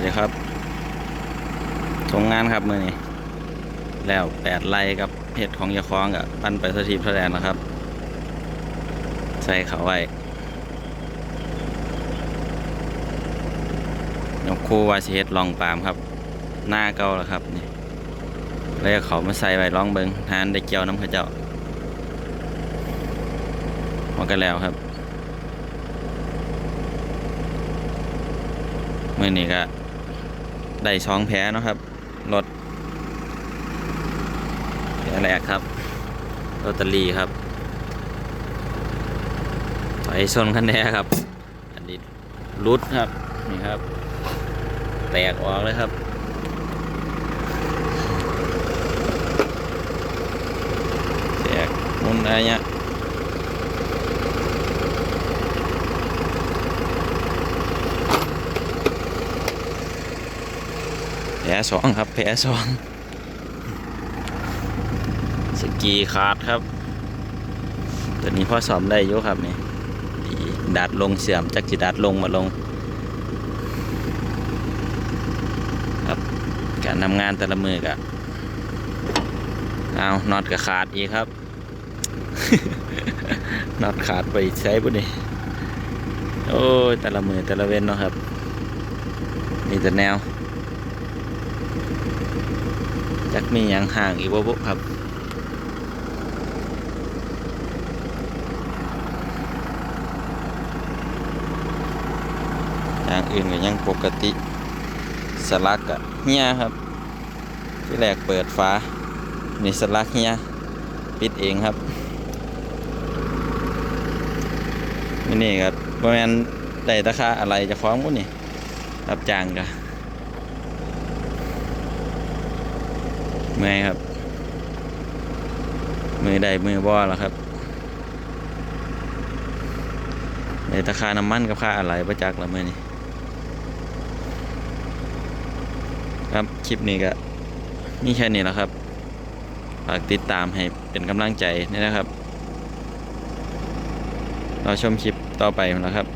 วัสดีครับทงงานครับมือนี้แล้วแปดไร่กับเห็ดของยาคล้องกับปั้นไปสทีพระแดนแล้วครับ ใส่เขาไว้ยกคู่วาสิเฮ็ดลองปามครับ หน้าเก่าแล้วครับนี่แล้วเอเขามาใส่ไว้ลองเบิงทานได้เกี่ยวน้ำข้าเจ้าพอกันแล้วครับมื่อนี้ก็ ได้ช่องแพ้นะครับ รถแพ้แรกครับลอตเตอรี่ครับถอยชนคันแน่ครับ อันนี้รุดครับ นี่ครับ แตกออกเลยครับแตกมุนอะไรเงี้ย ลสองครับแผลสองสกีขาดครับ ตัวนี้พ่อสอมได้อยู่ครับนี่ดีดัดลงเสื่อมจากจิดัดลงมาลง ครับการทำงานแต่ละมือกะเอาน็อตกับขาดอีกครับน็อตขาดไปใช้บุนี่โอ้ยแต่ละมือแต่ละเว้นเนาะครับ นี่แต่แนว จักมีหยังห่างอีกบ่บุครับอย่างอื่นก็ยังปกติสลักอะเฮียครับ ที่แรกเปิดฟ้านี่สลักเฮียปิดเองครับนี่นี่ครับประมาณได้ราคาอะไรจะคล้องมุ้นี่รับจ้างกะ เมื่อยครับ มือใดมือบ่อแล้วครับในราคาน้ำมันกับค่าอะไรประจักละมือนี้ครับ คลิปนี้ก็นี่แค่นี้แหล้วครับฝากติดตามให้เป็นกำลังใจนี่นะครับ เราชมคลิปต่อไปนะครับ